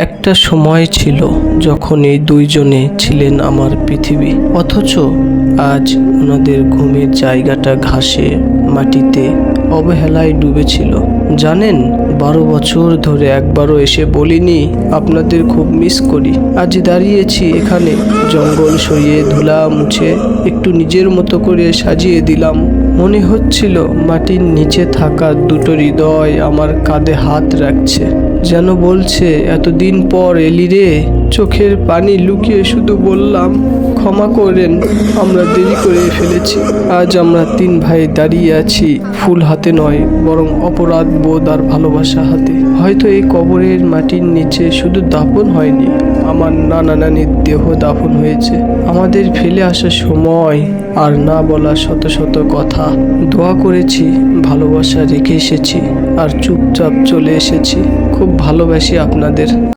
একটা সময় ছিল যখন এই দুইজনে ছিলেন আমার পৃথিবী। অথচ আজ ওনাদের ঘুমের জায়গাটা ঘাসে মাটিতে অবহেলায় ডুবেছিল। জানেন, বারো বছর ধরে একবারও এসে বলিনি, আপনাদের খুব মিস করি। আজ দাঁড়িয়েছি এখানে, জঙ্গল সরিয়ে ধুলা মুছে একটু নিজের মতো করে সাজিয়ে দিলাম। মনে হচ্ছিল মাটির নিচে থাকা দুটো হৃদয় আমার কাঁধে হাত রাখছে। যেন বলছে, এতদিন পর এলি রে, চোখের পানি লুকিয়ে শুধু বললাম, ক্ষমা করেন, আমরা দেরি করে ফেলেছি। আজ আমরা তিন ভাই দাঁড়িয়ে আছি, ফুল হাতে নয়, বরং অপরাধ, বোধ আর ভালোবাসা হাতে। হয়তো এই কবরের মাটির নিচে শুধু দাফন হয়নি, আমার নানা নানির দেহ দাফন হয়েছে। আমাদের ফেলে আসা সময় আর না বলা শত শত কথা। দোয়া করেছি, ভালোবাসা রেখে এসেছি, আর চুপচাপ চলে এসেছি। খুব ভালোবাসি আপনাদের।